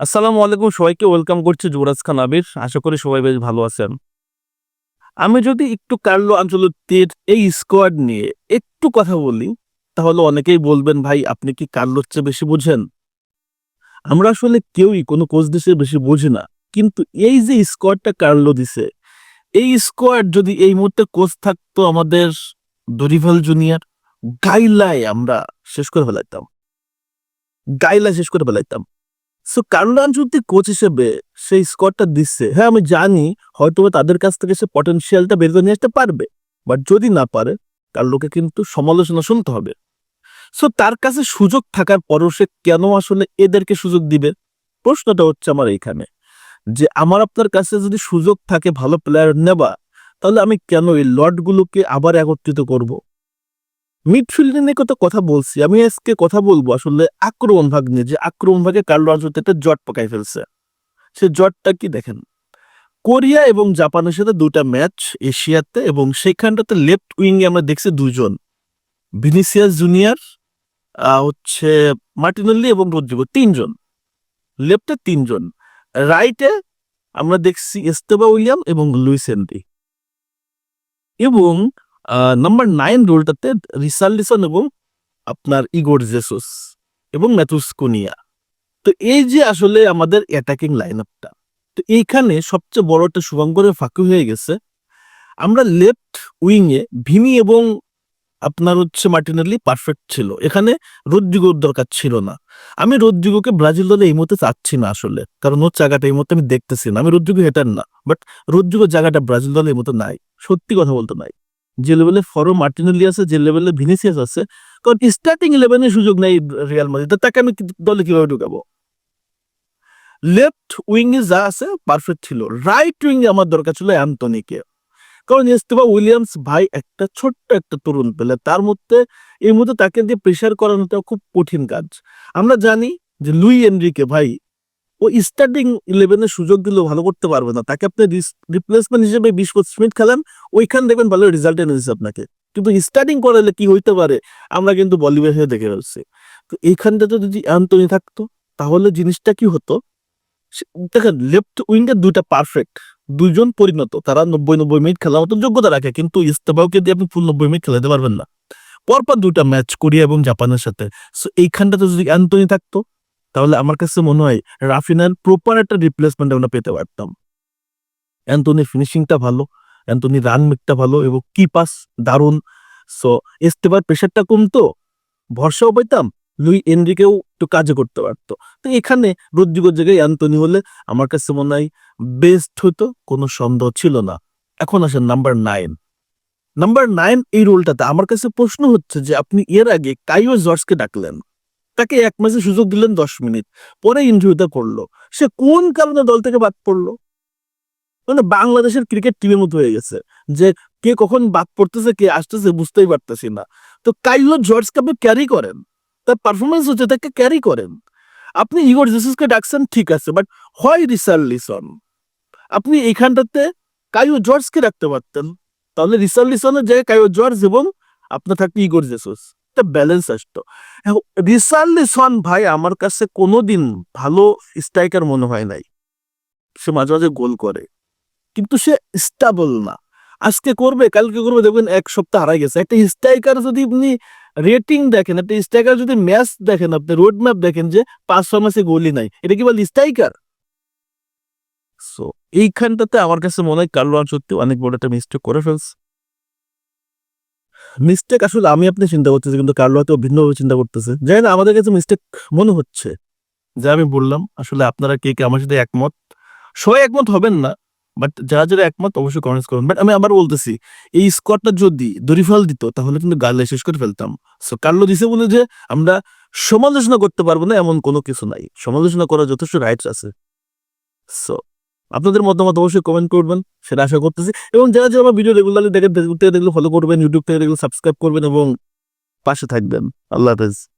আসসালামু আলাইকুম, সবাইকে ওয়েলকাম করছি যুবরাজ খান আবির। আশা করি সবাই বেশ ভালো আছেন। আমি যদি একটু কার্লো আঞ্চলতির এই স্কোয়াড নিয়ে একটু কথা বলি, তাহলে অনেকেই বলবেন, ভাই, আপনি কি কার্লোর চেয়ে বেশি বুঝেন? আমরা আসলে কেউই, কোনো কোচ দেশে বেশি বুঝি না। কিন্তু এই যে স্কোয়াডটা কার্লো দিছে, এই স্কোয়াড যদি এই মুহূর্তে কোচ থাকতো আমাদের দরিভাল জুনিয়র গাইলায় আমরা শেষ করে ফেলাইতাম। গাইলায় শেষ করে ফেলাইতাম। সো কার্লো আনচুতি কোচ হিসেবে সেই স্কোরটা দিচ্ছে। হ্যাঁ আমি জানি হয়তো তাদের কাছ থেকে সে পটেনশিয়ালটা বের করে নিয়ে আসতে পারবে বাট যদি না পারে কার্লোকে কিন্তু সমালোচনা শুনতে হবে। সো তার কাছে সুযোগ থাকার পরও সে কেন আসলে এদেরকে সুযোগ দিবে? প্রশ্নটা হচ্ছে আমার এইখানে, যে আমার আপনার কাছে যদি সুযোগ থাকে ভালো প্লেয়ার নেবা তাহলে আমি কেন এই লটগুলোকে আবার একত্রিত করব? মিডফিল্ড নিয়ে কত কথা বলছি? আমি আজকে কথা বলব আসলে আক্রমণ ভাগ নিয়ে, যে আক্রমণ ভাগে কার্লো আনচলতি একটা জট পাকাই ফেলছে। সে জটটা কি দেখেন? কোরিয়া এবং জাপানের সাথে দুটা ম্যাচ, এশিয়াতে এবং সেখানটাতে লেফট উইং এ আমরা দেখছি দুজন ভিনিসিয়াস জুনিয়র হচ্ছে মার্টিনেল্লি এবং রদ্রিগো, তিনজন। লেফটে তিনজন। রাইটে আমরা দেখছি এস্তেবা উইলিয়াম এবং লুইস হেনরি এবং নাম্বার নাইন রোলটাতে রিসার্লিসন এবং আপনার ইগোর জেসুস এবং ম্যাথুস কুনিয়া। তো এই যে আসলে আমাদের অ্যাটাকিং লাইন আপটা তো এইখানে সবচেয়ে বড় একটা শুভঙ্করের ফাঁকি হয়ে গেছে। আমরা লেফট উইংয়ে ভিমি এবং আপনার হচ্ছে মার্টিনালি পারফেক্ট ছিল। এখানে রদ্রিগোর দরকার ছিল না। আমি রদ্রিগোকে ব্রাজিল দলে এই মুহূর্তে চাচ্ছি না আসলে। কারণ ওর জায়গাটা এই মুহূর্তে আমি দেখতেছি না। আমি রদ্রিগো হেটার না বাট রদ্রিগোর জায়গাটা ব্রাজিল দলে এই মতো নাই। সত্যি কথা বলতে নাই। যে লেভেলে ফরো মার্টিনেলি আছে, যে লেভেলে ভিনিসিয়াস আছে, কারণ স্টার্টিং ইলেভেনের সুযোগ নেই রিয়াল মাদ্রিদ তাকে আমি দলে কীভাবে ঢুকাবো? লেফট উইং এ যা আছে পারফেক্ট ছিল। রাইট উইং এ আমার দরকার ছিল অ্যান্টনিকে কারণ ইস্তেফা উইলিয়ামস ভাই একটা ছোট্ট একটা তরুণ পেলে তার মধ্যে এই মুহূর্তে তাকে দিয়ে প্রেশার করানোটা খুব কঠিন কাজ। আমরা জানি যে লুই এনরিকে ভাই ও স্টার্টিং ইলেভেনের সুযোগ দিলেও ভালো করতে পারবে না। তাকে আপনি রিপ্লেসমেন্ট হিসেবে বিশ পঁচিশ মিনিট খেলেন, ওইখান দেখবেন ভালো রেজাল্ট এনে দিচ্ছে আপনাকে। কিন্তু স্টার্টিং করালে কি হইতে পারে, আমরা কিন্তু বলিউড হয়ে দেখে ফেলছি। তো এইখানটাতে যদি অ্যান্টনি থাকতো, তাহলে জিনিসটা কি হতো? দেখেন লেফট উইঙ্গের দুইটা পারফেক্ট দুইজন পরিণত। তারা নব্বই নব্বই মিনিট খেলার মতো যোগ্যতা রাখে, কিন্তু ইস্তেফাওকে দিয়ে আপনি ফুল নব্বই মিনিট খেলাতে পারবেন না। পরপর দুইটা ম্যাচ কোরিয়া এবং জাপানের সাথে। সো এইখানটাতে যদি অ্যান্টনি থাকতো তাহলে আমার কাছে মনে হয় রাফিনার প্রপার একটা রিপ্লেসমেন্ট আমরা পেতে পারতাম। অ্যান্টনির ফিনিশিংটা ভালো, অ্যান্টনি রান মেকটা ভালো এবং কি পাস দারুণ সো ইস্তেফার প্রেশারটা কমতো ভরসাও পেতাম লুই এনরিকেও একটু কাজে করতে পারতো। তো এখানে রদ্রিগোর জায়গায় অ্যান্টনি হলে আমার কাছে মনে হয় বেস্ট হতো, কোনো সন্দেহ ছিল না। এখন আসেন নাম্বার নাইন নাম্বার নাইন এই রোলটাতে আমার কাছে প্রশ্ন হচ্ছে যে আপনি এর আগে কাইও জর্জকে ডাকলেন। তাকে এক ম্যাচে সুযোগ দিলেন দশ মিনিট। পরে ইনজুরিটা করল। সে কোন কারণে দল থেকে বাদ পড়ল? মানে বাংলাদেশের ক্রিকেট টিমের মতো হয়ে গেছে যে কে কখন বাদ পড়তেছে, কে আসতেছে বুঝতেই পারতেছি না। তো কাইলো জর্জকে আপনি ক্যারি করেন। তার পারফরমেন্স হচ্ছে তাকে ক্যারি করেন। আপনি ইগোর জেসুসকে ডাকছেন, ঠিক আছে বাট হয় রিসার্লিসন আপনি এইখানটাতে কাইও জর্জকে রাখতে পারতেন। তাহলে রিসার্লিসনের জায়গায় কাইও জর্জ এবং আপনার থাকতো ইগোর জেসুস। একটা ব্যালেন্স আসতো। রিসার্লিসন ভাই আমার কাছে কোনোদিন ভালো স্ট্রাইকার মনে হয় নাই। সে মাঝে মাঝে গোল করে। কিন্তু সে স্টেবল না। আজকে করবে, কালকে করবে, দেখবেন এক সপ্তাহ হারাই গেছে। একটা স্ট্রাইকার যদি আপনি রেটিং দেখেন, একটা স্ট্রাইকার যদি ম্যাচ দেখেন, আপনি রোড ম্যাপ দেখেন যে পাঁচ, ছয় মাসে গোলই নাই, এটা কি বলে স্ট্রাইকার সো এইখানটাতে আমার কাছে মনে হয় কার্লো সত্যি অনেক বড় একটা মিস্টেক করে ফেলছে। মিস্টেক আসলে আমি আপনি চিন্তা করতেছি, কিন্তু কার্লো হয়তো ভিন্নভাবে চিন্তা করতেছে। জানি না, আমাদের কাছে মিস্টেক মনে হচ্ছে। যা আমি বললাম, আসলে আপনারা কে কে আমার সাথে একমত? সবাই একমত হবেন না বাট যারা যারা একমত অবশ্যই কমেন্টস করুন বাট আমি আবার বলতেছি, এই স্কোয়াডটা যদি দরিফাল দিত, তাহলে কিন্তু গালে শেষ করে ফেলতাম। সো কার্লো দিছে বলে যে, আমরা সমালোচনা করতে পারব না, এমন কোনো কিছু নাই। সমালোচনা করার যথেষ্ট রাইটস আছে। সো আপনাদের মতামত অবশ্যই কমেন্ট করবেন, সেটা আশা করতেছি। এবং যারা যারা আমার ভিডিও রেগুলারলি দেখেন ফেসবুক থেকে দেখলে ফলো করবেন ইউটিউব থেকে দেখলে সাবস্ক্রাইব করবেন এবং পাশে থাকবেন। আল্লাহ হাফেজ।